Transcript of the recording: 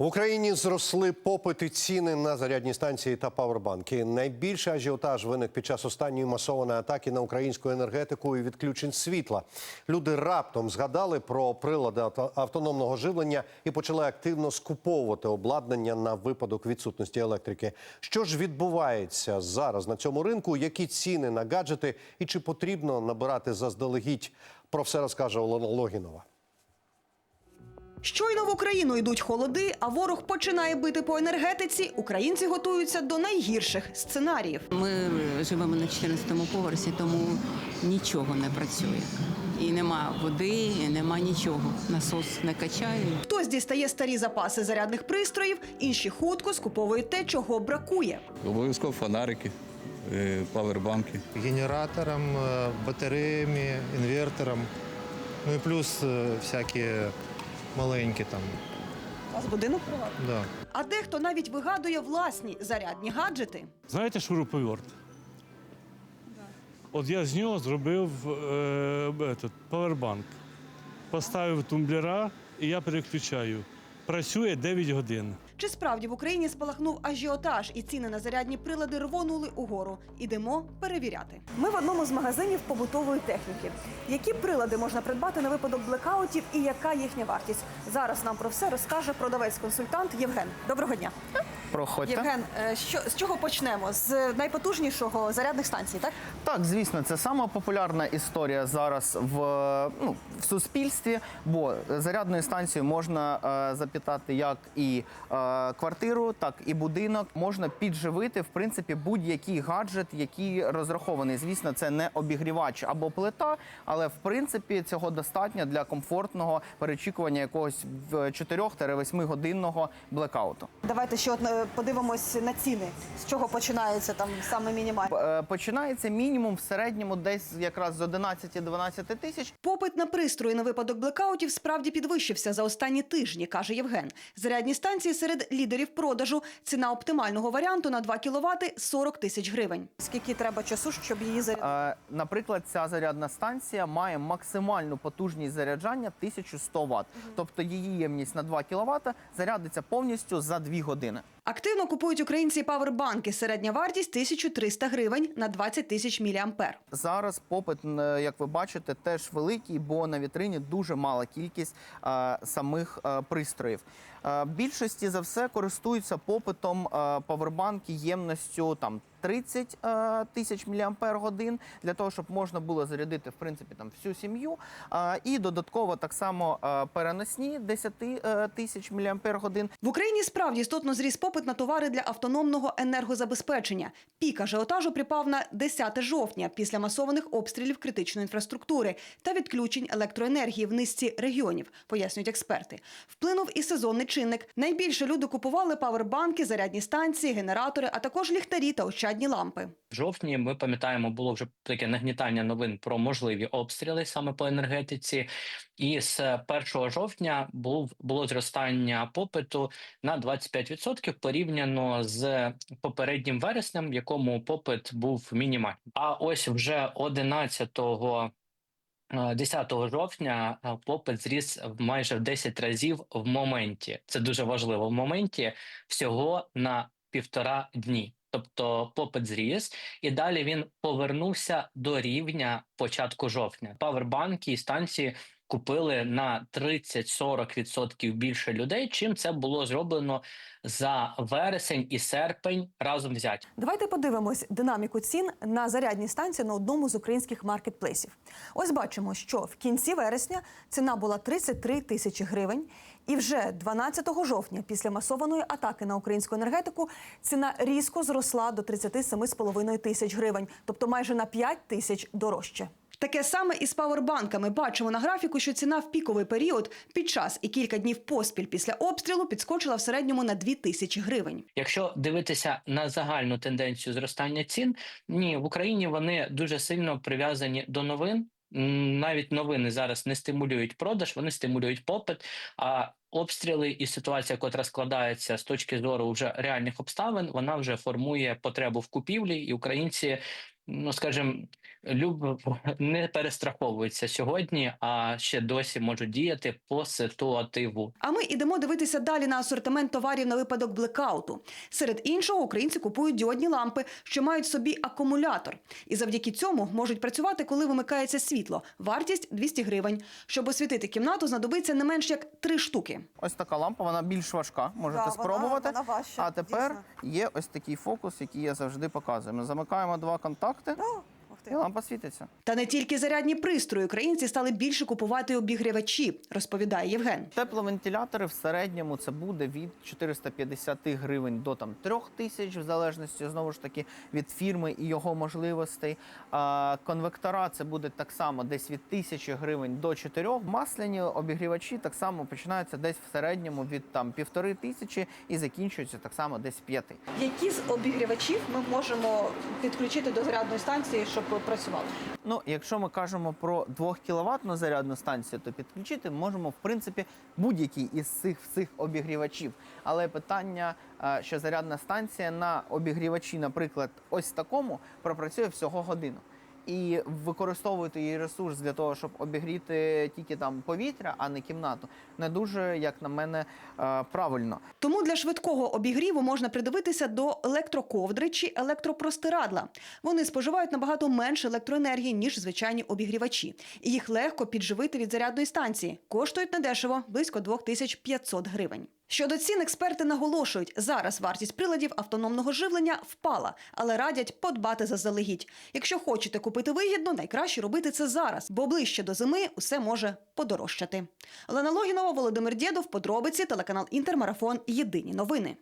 В Україні зросли попит і ціни на зарядні станції та павербанки. Найбільший ажіотаж виник під час останньої масованої атаки на українську енергетику і відключень світла. Люди раптом згадали про прилади авто- автономного живлення і почали активно скуповувати обладнання на випадок відсутності електрики. Що ж відбувається зараз на цьому ринку? Які ціни на гаджети і чи потрібно набирати заздалегідь? Про все розкаже Олена Логінова. Щойно в Україну йдуть холоди, а ворог починає бити по енергетиці. Українці готуються до найгірших сценаріїв. Ми живемо на 14-му поверсі, тому нічого не працює. І нема води, і нема нічого. Насос не качає. Хтось дістає старі запаси зарядних пристроїв, інші хутко скуповують те, чого бракує. Обов'язково фонарики, е, павербанки. генератором, э, батареями, инвертором. Ну и плюс э, всякие маленькі там. У вас будинок приватний? Да. А дехто навіть вигадує власні зарядні гаджети. Знаєте шуруповерт? От я з нього зробив е, этот, павербанк. Поставив тумблера і я переключаю. Працює 9 годин. Чи справді в Україні спалахнув ажіотаж і ціни на зарядні прилади рвонули угору? Ідемо перевіряти. Ми в одному з магазинів побутової техніки. Які прилади можна придбати на випадок блекаутів і яка їхня вартість? Зараз нам про все розкаже продавець-консультант Євген. Доброго дня. Проходьте. Євген, е, що з чого почнемо? З найпотужнішого зарядних станцій, так? Так, звісно, це сама популярна історія зараз в, ну, в суспільстві, бо зарядною станцією можна е, запитати як і е, квартиру, так і будинок. Можна підживити в принципі будь-який гаджет, який розрахований. Звісно, це не обігрівач або плита, але в принципі цього достатньо для комфортного перечікування якогось 4-8 годинного блекауту. Давайте ще от е, подивимось на ціни. З чого починається там саме мінімальне? Починається мінімум в середньому десь якраз з 11-12 тисяч. Попит на пристрої на випадок блекаутів справді підвищився за останні тижні, каже Євген. Зарядні станції серед лідерів продажу. Ціна оптимального варіанту на 2 кВт – 40 тисяч гривень. Скільки треба часу, щоб її зарядити? Е, Наприклад, ця зарядна станція має максимальну потужність заряджання 1100 Вт. Тобто її ємність на 2 кВт зарядиться повністю за 2 години. Активно купують українці павербанки. Середня вартість 1300 гривень на 20 тисяч міліампер. Зараз попит, е, як ви бачите, теж великий, бо на вітрині дуже мала кількість е, самих е, пристроїв. Е, більшості за все користуються попитом е, павербанки ємністю там 30 е, тисяч годин для того, щоб можна було зарядити в принципі там всю сім'ю. І додатково так само переносні 10 е, тисяч годин. В Україні справді істотно зріс попит на товари для автономного енергозабезпечення. Пік ажіотажу припав на 10 жовтня після масованих обстрілів критичної інфраструктури та відключень електроенергії в низці регіонів, пояснюють експерти. Вплинув і сезонний чинник. Найбільше люди купували павербанки, зарядні станції, генератори, а також ліхтарі та ощадні лампи. В жовтні ми пам'ятаємо, було вже таке нагнітання новин про можливі обстріли саме по енергетиці. І з 1 жовтня був було зростання попиту на 25% порівняно з попереднім вереснем, в якому попит був мінімальний. А ось вже 11 е, 10 жовтня е, попит зріс майже в 10 разів в моменті. Це дуже важливо. В моменті всього на півтора дні. Тобто попит зріс, і далі він повернувся до рівня початку жовтня. Павербанки і станції купили на 30-40% більше людей, чим це було зроблено за вересень і серпень разом взяті. Давайте подивимось динаміку цін на зарядні станції на одному з українських маркетплейсів. Ось бачимо, що в кінці вересня ціна була 33 тисячі гривень, і вже 12 жовтня, після масованої атаки на українську енергетику, ціна різко зросла до 37,5 тисяч гривень, тобто майже на 5 тисяч дорожче. Таке саме і з павербанками. Бачимо на графіку, що ціна в піковий період під час і кілька днів поспіль після обстрілу підскочила в середньому на 2 тисячі гривень. Якщо дивитися на загальну тенденцію зростання цін, ні, в Україні вони дуже сильно прив'язані до новин. Навіть новини зараз не стимулюють продаж, вони стимулюють попит. А обстріли і ситуація, котра складається з точки зору вже реальних обставин, вона вже формує потребу в купівлі, і українці ну скажімо, люб не перестраховуються сьогодні, а ще досі можуть діяти по ситуативу. А ми ідемо дивитися далі на асортимент товарів на випадок блекауту. Серед іншого, українці купують діодні лампи, що мають в собі акумулятор, і завдяки цьому можуть працювати, коли вимикається світло. Вартість 200 гривень. Щоб освітити кімнату, знадобиться не менш як три штуки. Ось така лампа, вона більш важка, можете Да, вона- спробувати. вона важча, а тепер дійсно. є ось такий фокус, який я завжди показую. Ми замикаємо два контакти, não. І лампа світиться. Та не тільки зарядні пристрої українці стали більше купувати обігрівачі, розповідає Євген. Тепловентилятори в середньому це буде від 450 гривень до там 3 тисяч, в залежності знову ж таки від фірми і його можливостей. А, конвектора це буде так само десь від 1000 гривень до 4. Масляні обігрівачі так само починаються десь в середньому від там півтори тисячі і закінчуються так само десь 5. Які з обігрівачів ми можемо підключити до зарядної станції, щоб працювали? Ну, якщо ми кажемо про 2 кіловатну зарядну станцію, то підключити можемо в принципі будь-який із цих цих обігрівачів. Але питання, е, що зарядна станція на обігрівачі, наприклад, ось такому, пропрацює всього годину. І використовувати її ресурс для того, щоб обігріти тільки там повітря, а не кімнату, не дуже, як на мене, е, правильно. Тому для швидкого обігріву можна придивитися до електроковдри чи електропростирадла. Вони споживають набагато менше електроенергії, ніж звичайні обігрівачі. І їх легко підживити від зарядної станції. Коштують недешево – близько 2500 гривень. Щодо цін, експерти наголошують, зараз вартість приладів автономного живлення впала, але радять подбати заздалегідь. Якщо хочете купити вигідно, найкраще робити це зараз, бо ближче до зими усе може подорожчати. Олена Логінова, Володимир Дєдов, подробиці, телеканал Інтермарафон. Єдині новини.